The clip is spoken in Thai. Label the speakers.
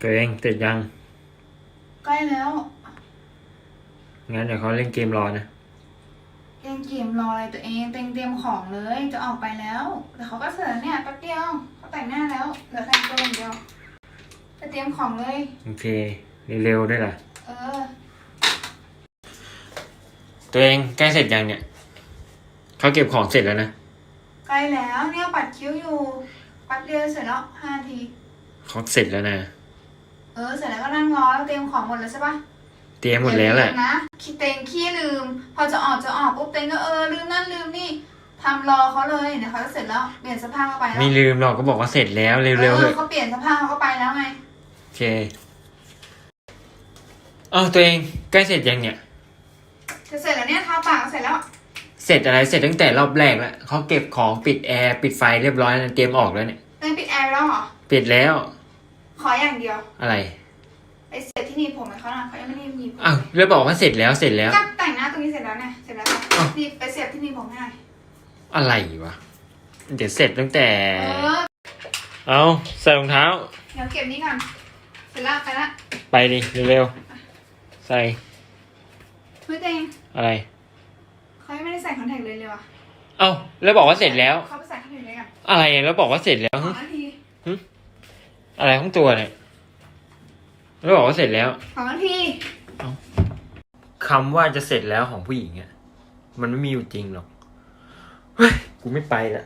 Speaker 1: ตัวเองเสร็จยัง
Speaker 2: ใกล้แล้ว
Speaker 1: งั้นเดี๋ยวเขาเล่นเกมรอนะ
Speaker 2: เล่นเกมรออะไรตัวเองเตรียมเตรียมของเลย จะออกไปแล้ว แต่เขาก็เสร็จแล้วเนี่ยแป๊บเดียวเขาแต่งหน้าแล้วเหลือแต่งตัวอย่างเดียวจะเตรียมของเลย
Speaker 1: โอเค เร็วๆด้วยล่ะ
Speaker 2: เออ
Speaker 1: ตัวเองใกล้เสร็จยังเนี่ย เขาเก็บของเสร็จแล้วนะ
Speaker 2: ใกล้แล้วเนี่ยปัดคิ้วอยู่ ปัดเดียวเสร็จแล้วห้านาที
Speaker 1: เขาเสร็จแล้วนะ
Speaker 2: เออเสร็จแล้วก็นั่งรอเตรียมของหมดแล้วใช่ปะ
Speaker 1: เตรียมหมดแล้วแหละ
Speaker 2: อย่านะคิดเตงขี้ลืม พอจะออกจะออกปุ๊บเตงก็เออลืมนั่นลืมนี่ทำรอเขาเลยเดี๋ยวเขาจะเสร็จแล้วเปลี่ยนเสภาพเขาไปแล้ว
Speaker 1: ไม่ลืมหรอกก็บอกว่าเสร็จแล้วเร็วๆเถ
Speaker 2: เออ
Speaker 1: อะ
Speaker 2: เขาเปลี่ยนเสภาพเขาก็ไปแล้วไง
Speaker 1: โอเคอ้าวตัวเองใกล้เสร็จยังเนี่ย
Speaker 2: จะเสร็จแล้วเนี่ยทาปากก็เสร็จแล้ว
Speaker 1: เสร็จอะไรเสร็จตั้งแต่รอบแรกแล้วเขาเก็บของปิดแอร์ปิดไฟเรียบร้อยแล้วเตรียมออกแล้วเนี่ย
Speaker 2: เตงปิดแอร์แล้วเหรอ
Speaker 1: ปิดแล้ว
Speaker 2: ข ออย่างเดียว
Speaker 1: อะไร
Speaker 2: ไอเสร็จที่หนีบผมให้เขาหน่อยเขายังไม่ได้หนีบผม
Speaker 1: อ้าวแล้วบอกว่าเสร็จแล้วเสร็จแล้ว
Speaker 2: ก็แต่งหน้าตรงนี้เสร็จแล้วเนี่ยเสร็จแล้ว
Speaker 1: อ้าว
Speaker 2: นี่ไปเสียบที่หนีบผมให้หน่อย
Speaker 1: อะไรวะเดี๋ยวเสร็จตั้งแต่
Speaker 2: เออ
Speaker 1: เอาใส่รองเท้า
Speaker 2: เดี๋ยวเก็บนี่ก่อนเสร็จแล้วไปละ
Speaker 1: ไปดิเร็วๆใส่
Speaker 2: เฮ้ยเตง
Speaker 1: อะไร
Speaker 2: เขายังไม่ได้ใส่คอนแทคเลยเลยว่ะ
Speaker 1: เอ้าแล้วบอกว่าเสร็จแล้ว
Speaker 2: เขาไปใส่คอนแทคเลยกัน
Speaker 1: อะไรแล้วบอกว่าเสร็จแล้ว
Speaker 2: สอ
Speaker 1: หึ
Speaker 2: งนาที
Speaker 1: อะไรของตัวเนี่ยแล้วบอกว่าเสร็จแล้ว
Speaker 2: สองนาที
Speaker 1: คำว่าจะเสร็จแล้วของผู้หญิงอะมันไม่มีอยู่จริงหรอกเฮ้ยกูไม่ไปละ